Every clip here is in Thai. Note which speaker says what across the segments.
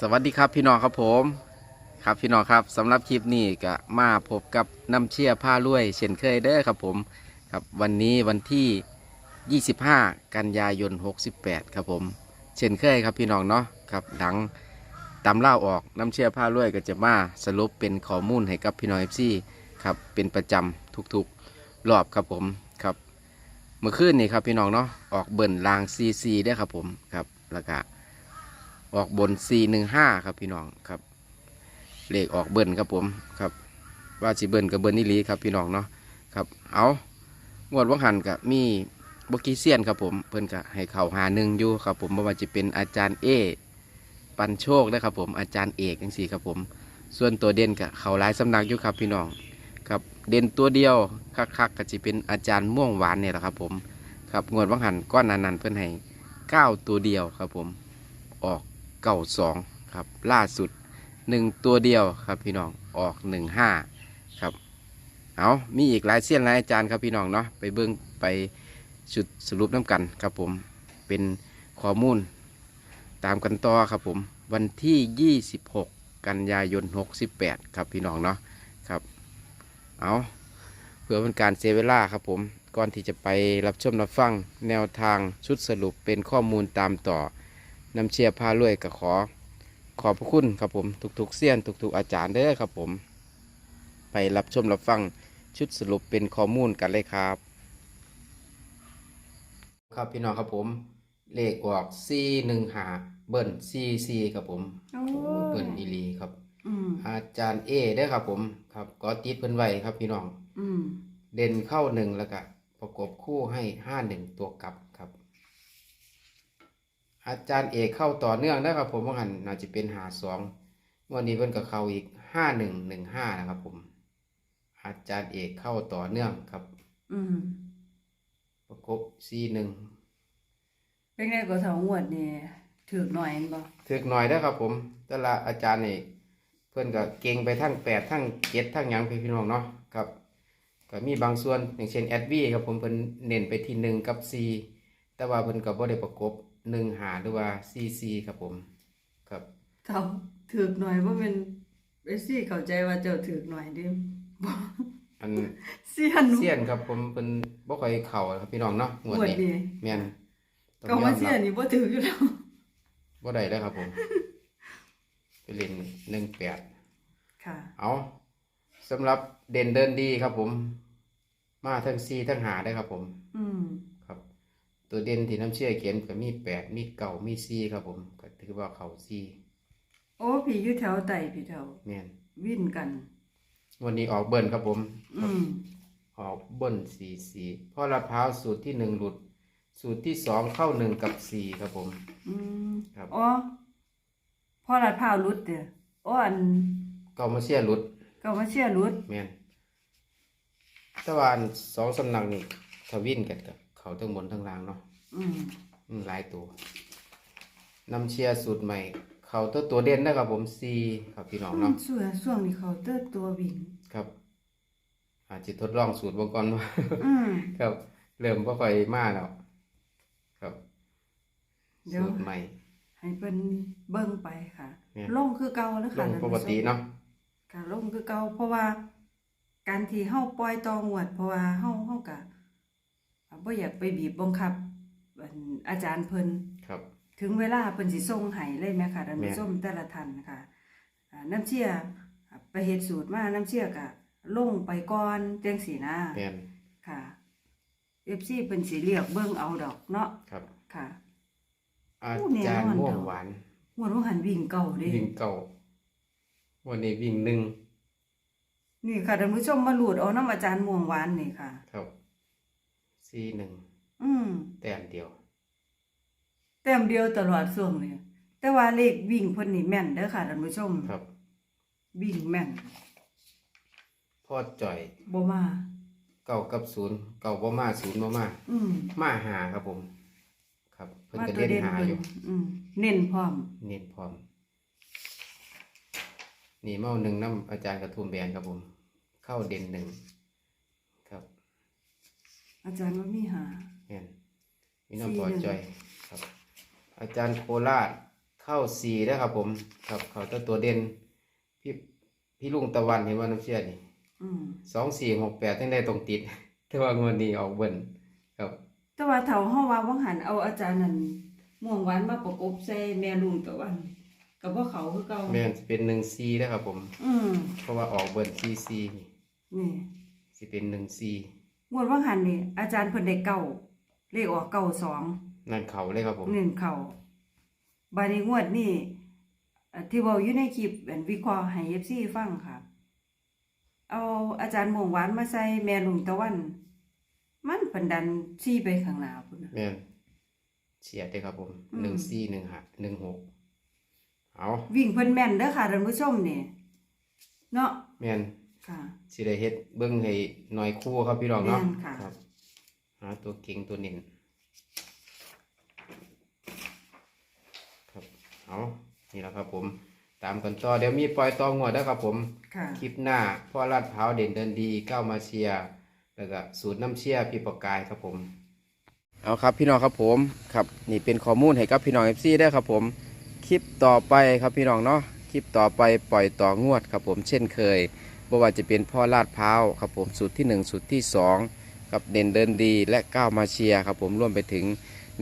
Speaker 1: สวัสดีครับพี่น้องครับผมครับพี่น้องครับสำหรับคลิปนี้ก็มาพบกับน้ำเชี่ยผ้ารวยเช่นเคยเด้อครับผมครับวันนี้วันที่ 25 กันยายน 68 ครับผมเช่นเคยครับพี่น้องเนาะครับหลังตำเล่าออกน้ำเชี่ยผ้ารวยก็จะมาสรุปเป็นข้อมูลให้กับพี่น้องเอฟซีครับเป็นประจำทุกๆรอบครับผมครับเมื่อคืนนี่ครับพี่น้องเนาะออกเบิ่นลางซีซีได้ครับผมครับแล้วก็ ออกบน415ครับพี่น้องครับ เลขออกเบิ้ลครับผมครับ ว่าสิเบิ้ลกับเบิ้ลนี่ลีครับพี่น้องเนาะครับเอางวดวังหันกับมีบกีเซียนครับผมเพิ่นก็ให้เข่าหาหนึ่งอยู่ครับผมบ่ว่าจะเป็นอาจารย์เอ ปันโชคนะครับผมอาจารย์เอกจังสี่ครับผม ส่วนตัวเด่นกับเขาหลายสำนักอยู่ครับพี่น้องครับเด่นตัวเดียวคักๆกก็จะเป็นอาจารย์ม่วงหวานเนี่ยแหละครับผมครับงวดวังหันก้อนนันนันเพิ่นให้เก้าตัวเดียวครับผมออก เก่าสองครับล่าสุดหนึ่งตัวเดียวครับพี่น้องออกหนึ่งห้าครับเอามีอีกหลายเสี้ยนหลายอาจารย์ครับพี่น้องเนาะไปเบิ้องไปชุดสรุปน้ำกันครับผมเป็นข้อมูล ตามกันต่อครับผมวันที่ 26 กันยายน 68 ครับพี่น้องเนาะครับเอาเพื่อเป็นการเซเวลาครับผมก่อนที่จะไปรับชมรับฟังแนวทางชุดสรุปเป็นข้อมูลตามต่อ นำเชียร์พารวยก็ขอ ขอบพระคุณครับผมทุกๆเสี้ยนทุกๆอาจารย์เด้อครับผม ไปรับชมรับฟังชุดสรุปเป็นข้อมูลกันเลยครับ ครับพี่น้องครับผม เลขออกซีหนึ่งหาเบิ้ลซีซีครับผม
Speaker 2: โอ้
Speaker 1: โอ้เบิ้ลอีหลีครับ
Speaker 2: อืม
Speaker 1: อาจารย์เอเด้อครับผมครับก็ติดเพิ่นไว้ครับพี่น้อง
Speaker 2: อืม
Speaker 1: เด่นเข้าหนึ่งแล้วก็ประกบคู่ให้ห้าหนึ่งตัวกลับครับ อาจารย์เอกเข้าต่อเนื่องนะครับผมว่าหันน่าจะเป็นหาสองวันนี้เพิ่นก็เข้าอีกห้าหนึ่งหนึ่งห้านะครับผม อาจารย์เอกเข้าต่อเนื่องครับ
Speaker 2: อืม
Speaker 1: ประกบซีหนึ่ง
Speaker 2: เป็นไงก็เท่างวดนี่ถือหน่อยเห็นบ่
Speaker 1: ถึกหน่อยนะครับ ผมแต่ละอาจารย์นี่เพิ่นก็เก่งไปทั้งแปดทั้งเจ็ดทั้งหยังพี่น้องเนาะครับก็มีบางส่วนอย่างเช่นแอดวีครับผมเพิ่นเน้นไปที่หนึ่งกับซีแต่ว่าเพิ่นก็บ่ได้ประกบ หนึ่งหาหรือว่าซีซีครับผมครับ
Speaker 2: เท่าถือหน่อยบ่แม่นไปซี่เข้าใจว่าเจ้าถือหน่อยเด้บ่
Speaker 1: อัน
Speaker 2: เสียน
Speaker 1: เสียนครับผมเป็นบ่ค่อยเข่าครับพี่น้องเนาะง
Speaker 2: ง
Speaker 1: วด
Speaker 2: วด
Speaker 1: นี้
Speaker 2: นี้
Speaker 1: แม่นต้อง
Speaker 2: ก็
Speaker 1: ยอ
Speaker 2: มามเสีย
Speaker 1: รับ
Speaker 2: นี่บ่ถืออยู่แล้ว
Speaker 1: บ่ได้แล้วครับผมไปเล่นหนึ่งแปด
Speaker 2: ค่ะ
Speaker 1: เอาสำหรับเด่นเดินดีครับผม มาทั้งซีทั้งหาได้ครับผม
Speaker 2: อืม
Speaker 1: ครับ ตัวเด่นที่น้ำเชื่อเขียนก็มีแปดมีเก่ามีซีครับผมก็ถือว่าเขาซี
Speaker 2: โอ้พี่อยู่แถวใต้พี่แถว
Speaker 1: แม่น
Speaker 2: วิ่นกัน
Speaker 1: วันนี้ออกเบิ้ลครับผม
Speaker 2: อืม
Speaker 1: ออกเบิ้ลสี่สีพ่อละพร้าวสูตรที่หนึ่งหลุด สูตรที่สองเข้าหนึ่งกับสี่ครับผม
Speaker 2: อืม
Speaker 1: ครับ
Speaker 2: อ๋อพอลาดพร้าวหลุดเด้ออ๋ออัน
Speaker 1: เก่ามาเชียหลุด
Speaker 2: ก็มาเสียหลุด
Speaker 1: แม่นแต่ว่าอันสองสำนักนี่ทวินกันกับ เขาทั้งบนทั้งล่างเนาะ
Speaker 2: อืม
Speaker 1: อืมหลายตัวนำเชียร์สูตรใหม่ เขาตัวตัวเด่นนะครับผมซีครับพี่น้องเนาะ
Speaker 2: ส่วนช่วงนี้เขาเติบตัววิ่ง
Speaker 1: ครับ อาจจะทดลองสูตรเบางก่อนว่า
Speaker 2: อืม
Speaker 1: ครับ เริ่มบ่ค่อยมาแล้วครับ
Speaker 2: เดี๋ยว
Speaker 1: สูตรใหม่
Speaker 2: ให้เพิ่นเบิ่งไปค่ะ
Speaker 1: เนี่ย
Speaker 2: ลงคือเก่าแล้ว
Speaker 1: ล
Speaker 2: ค่ะ
Speaker 1: ง
Speaker 2: ท่าน
Speaker 1: ป
Speaker 2: ผู้
Speaker 1: ก
Speaker 2: ชม
Speaker 1: ติเนาะ
Speaker 2: ค่ะลงคือเก่าเพราะว่า การที่เฮาปล่อยตองวด เพราะว่าเฮาเฮาก็ บ่อยากไปบีบบังคับอันอาจารย์เพิ่น
Speaker 1: ครับ
Speaker 2: ถึงเวลาเพิ่นสิส่งให้เลยแม่ค่ะท่านผู้
Speaker 1: แม่น
Speaker 2: ชมแต่ละท่านค่ะอ่าน้ำเชี่ยไปเฮ็ดสูตรมาน้ำเชี่ยก็ลงไปก่อนจังซี่นะ
Speaker 1: แม่น
Speaker 2: ค่ะ FC เพิ่นสิเรียกเบิ่งเอาดอกเนาะ
Speaker 1: ครับ
Speaker 2: ค่ะ
Speaker 1: อา
Speaker 2: โอ้แน่
Speaker 1: จารย์
Speaker 2: นอน
Speaker 1: ม่วง
Speaker 2: เด้อ
Speaker 1: หวาน
Speaker 2: งวดว่าหันวิ่งเก่าเด้
Speaker 1: วิ่งเก่า วันนี้วิ่งหนึ่ง
Speaker 2: นี่ค่ะท่านผู้ชมมาหลุดเอาน้ำอาจารย์ม่วงหวานนี่ค่ะ
Speaker 1: ครับ ซีหนึ่ง
Speaker 2: อืม
Speaker 1: แต้มเดียว
Speaker 2: แต้มเดียวตลอดช่วงนี้แต่ว่าเลขวิ่งเพิ่นนี่แม่นเด้อค่ะท่านผู้ชม
Speaker 1: ครับ
Speaker 2: วิ่งแม่น
Speaker 1: พ่อจ่อย
Speaker 2: บ่มา
Speaker 1: เก่ากับศูนย์เก่าบ่มาศูนย์บ่มา
Speaker 2: อืม
Speaker 1: มาหาครับผม ครับเพิ่น
Speaker 2: มา
Speaker 1: ก็
Speaker 2: ตัว
Speaker 1: เล่น
Speaker 2: เด่น
Speaker 1: หา
Speaker 2: เพิ่
Speaker 1: อนยู่
Speaker 2: อืมเน้นพร้อม
Speaker 1: เน้นพร้อม นี่เมาหนึ่งน้ำอาจารย์กระทุ่มแบนครับผม เข้าเด่นหนึ่งครับ
Speaker 2: อาจารย์ว่ามีหา
Speaker 1: แม่นมีน้ำ
Speaker 2: สี่
Speaker 1: พอ
Speaker 2: หนึ่ง
Speaker 1: จ่อยครับ อาจารย์โคราชเข้าสี่แล้วครับ ผม ครับเขาตัวตัวเด่นพี่พี่ลุงตะวันเห็นว่าน้ำเชื่อนี่
Speaker 2: อืม
Speaker 1: สองสี่หกแปดตั้งได้ตรงติด แต่ว่างวดนี้ออกเบิ่นครับ
Speaker 2: แต่ว่าเฒ่าเฮาว่าบ่หันเอาอาจารย์นั่นม่วงหวานมาประกบใส่แม่ลุงตะวันก็บ่เขาคือเก่า
Speaker 1: แม่นสิเป็นหนึ่งซีนะครับผม
Speaker 2: อืม
Speaker 1: เพราะว่าออกเบิ่นซีซีนี่
Speaker 2: นี่
Speaker 1: สิเป็นหนึ่งซี
Speaker 2: งวดว่าหันนี่อาจารย์เพิ่นได้เก้าเลขออกเก้าสอง
Speaker 1: นั่นเขาเลยครับผม
Speaker 2: หนึ่งเขาบาดนี้งวดนี่เอ่อที่เว้าอยู่ในคลิปอันวิเคราะห์ให้ FC ฟังค่ะ เอาอาจารย์ม่วงหวานมาใส่แม่ลุงตะวัน มันเพิ่นดันซี่ไปข้างหน้าพุ่นน่ะ
Speaker 1: แม่นเฉียดเลยครับผม
Speaker 2: อืม
Speaker 1: หนึ่งซีหนึ่งหะหนึ่งหกเอา
Speaker 2: วิ่งเพิ่นแม่นเด้อค่ะท่านผู้ชมนี่เนาะ
Speaker 1: แม่น
Speaker 2: ค่ะ
Speaker 1: สิได้เฮ็ดเบิ่งให้หน่อยคู่ครับพี่น้องเนาะ
Speaker 2: แม่นค่ะ
Speaker 1: ครับหาตัวเก่งตัวเน้นครับเอานี่แหละครับผม ตามกันต่อเดี๋ยวมีปล่อยตองวดแล้วครับผม
Speaker 2: ค่ะ
Speaker 1: คลิปหน้าพ่อลาดเผาวเด่นเดินดีก้าวมาเชียร์แล้วก็สูตรน้ำเชียร์พี่ประกายครับผม เอาครับพี่น้องครับผมครับ นี่เป็นข้อมูลให้กับพี่น้องเอฟซีได้ครับผม คลิปต่อไปครับพี่น้องเนาะคลิปต่อไปปล่อยต่องวดครับผมเช่นเคย บ่ว่าจะเป็นพ่อลาดเผาวครับผมสูตรที่ 1 สูตรที่2กับเด่นเดินดีและก้าวมาเชียร์ครับผมรวมไปถึง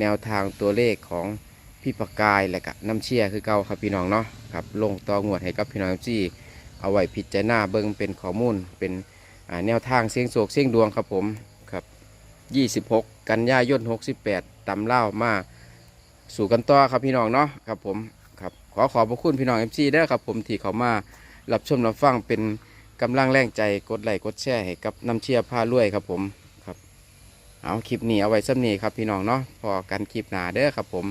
Speaker 1: แนวทางตัวเลขของพี่ประกายและก็น้ำเชียร์คือเก่าครับพี่น้องเนาะครับลงตองวดให้กับพี่น้องเอฟซีเอาไว้พิจารณาเบิ่งเป็นข้อมูลเป็นแนวทางเสียงโศกเสียงดวงครับผมครับ26 กันยายน 68ตำเล่ามาสู่กันต่อครับพี่น้องเนาะครับผมครับขอขอบพระคุณพี่น้อง MC เด้ครับผมที่เขามารับชมรับฟังเป็น กำลังแรงใจกดไลค์กดแชร์ให้กับน้ำเชียร์ผ้ารวยครับผมครับเอาคลิปนี้เอาไว้ซ้ำนี้ครับพี่น้องเนาะพอกันคลิปหน้าเด้อครับผม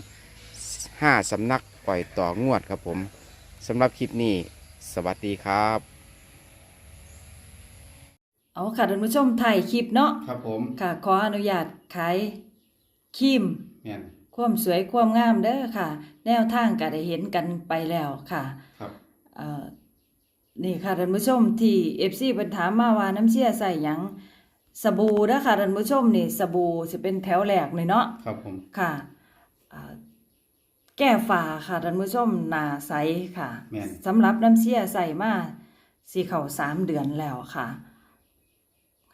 Speaker 1: ห้าสำนักปล่อยต่องวดครับผมสำหรับคลิปนี้สวัสดีครับ
Speaker 2: เอาค่ะท่านผู้ชมถ่ายคลิปเนาะ
Speaker 1: ครับผม
Speaker 2: ค่ะ ขออนุญาตขายครีม
Speaker 1: แม่น
Speaker 2: ความสวยความงามเด้อค่ะ แนวทางก็ได้เห็นกันไปแล้วค่ะ
Speaker 1: ครับ
Speaker 2: เอ่อ นี่ค่ะท่านผู้ชมที่ FC เพิ่นถามมาว่าน้ำเชื่อใส่หยังสบู่เด้อค่ะท่านผู้ชมนี่สบู่สิเป็นแถวแรกเลยเนาะ
Speaker 1: ครับผม
Speaker 2: ค่ะอ่าแก้ฝาค่ะท่านผู้ชมหนาใสค่ะ
Speaker 1: แม่น
Speaker 2: สำหรับน้ำเชี่ยใส่มาสีเขาสามเดือนแล้วค่ะ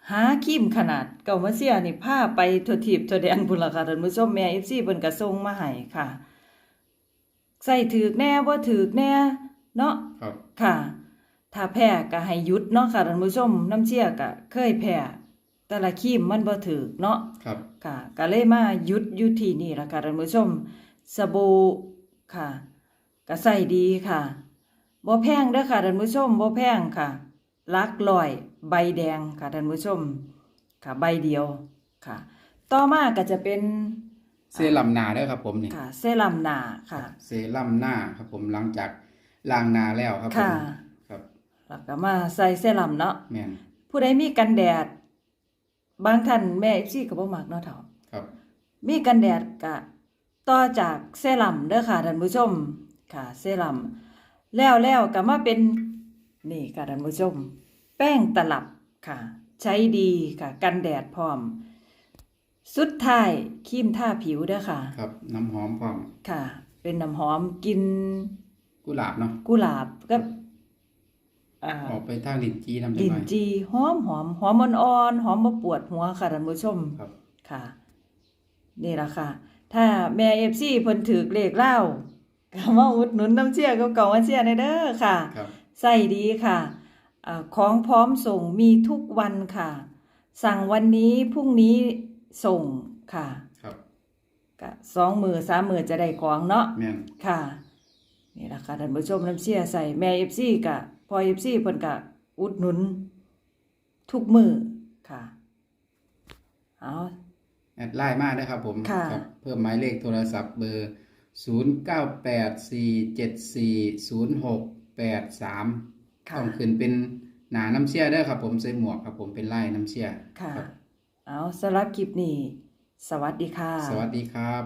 Speaker 2: หาครีมขนาดเก่ามาเสียนี่ผ้าไปทั่วทีบทั่วแดนพุ่นละค่ะท่านผู้ชมแม่เอฟซีเพิ่นกระทรงมาให้ค่ะ ใส่ถือกแน่ว่าถือกแน่ เนาะ
Speaker 1: ครับ
Speaker 2: ค่ะ ถ้าแพ้ก็ให้หยุดเนาะค่ะท่านผู้ชมน้ำเชี่ยก็เคยแพ้แต่ละครีมมันบ่ถือกเนาะ
Speaker 1: ครับ
Speaker 2: ค่ะก็เลยมาหยุดอยู่ที่นี่ล่ะค่ะท่านผู้ชมสบู่ค่ะก็ใส่ดีค่ะบ่แพงเด้อค่ะท่านผู้ชมบ่แพงค่ะหลักร้อยใบแดงค่ะท่านผู้ชม ค่ะใบเดียวค่ะ ต่อมาก็จะเป็น
Speaker 3: เซรั่มหนาเด้อครับผมนี่
Speaker 2: ค่ะ เซรั่มหน้าค่ะ
Speaker 3: เซรั่มหน้าครับผมหลังจากล้างหน้าแล้วครับผม
Speaker 2: ค่ะ
Speaker 3: ครับ
Speaker 2: แล้วก็มาใส่เซรั่มเนาะ
Speaker 3: แม่น
Speaker 2: ผู้ใดมีกันแดด บางท่านแม่ FC ก็บ่มักเนาะเฒ่า
Speaker 3: ครับ
Speaker 2: มีกันแดดกะต่อจากเซรั่มเด้อค่ะท่านผู้ชมค่ะเซรั่มแล้วแล้วก็มาเป็นนี่ค่ะท่านผู้ชม แป้งตลับค่ะ ใช้ดีค่ะ กันแดดพร้อม สุดท้ายครีมทาผิวเด้อค่ะ
Speaker 3: ครับ น้ำหอมพร้อม
Speaker 2: ค่ะ เป็นน้ำหอมกลิน
Speaker 3: กุหลาบเนาะ
Speaker 2: กุหลาบกับอ่า
Speaker 3: ออก ไปทางลิ้นจีน้ำจัง
Speaker 2: ลิ้
Speaker 3: ห
Speaker 2: น
Speaker 3: น่อย
Speaker 2: จีหอมหอมหอมอ่อนๆหอมบ่ปวดหัวค่ะท่านผู้ชม
Speaker 3: ครับ
Speaker 2: ค่ะ นี่ล่ะค่ะ ถ้าแม่เอฟซีเพิ่นถือเลขเล่าก็มาอุดหนุนน้ำเชี่ยเก่าๆมาเชี่ยในเด้อค่ะ
Speaker 3: ครับ
Speaker 2: ใส่ดีค่ะอาของพร้อมส่งมีทุกวันค่ะ สั่งวันนี้พรุ่งนี้ส่งค่ะ
Speaker 3: ครับ
Speaker 2: ก็สองมือสามมือจะได้ของเนาะ
Speaker 3: แม่น
Speaker 2: ค่ะ นี่ล่ะค่ะท่านผู้ชมน้ำเชี่ยใส่แม่เอฟซีกะ พอเอฟซีเพิ่นกะอุดหนุน ทุกมือค่ะ เอา
Speaker 3: แอดไลน์มาได้อครับผม
Speaker 2: ค่ะ
Speaker 3: ครับเพิ่มหมายเลขโทรศัพท์เบอร์ 0984740683
Speaker 2: ค่ะ
Speaker 3: ต้องขึ้นเป็นหนาน้ำเชี่ยเด้อครับผมใส่หมวกครับผมเป็นไล่น้ำเชี่ย
Speaker 2: ค่ะ
Speaker 3: ครับ
Speaker 2: เอาสำหรับคลิปนี้ สวัสดีค่ะ
Speaker 3: สวัสดีครับ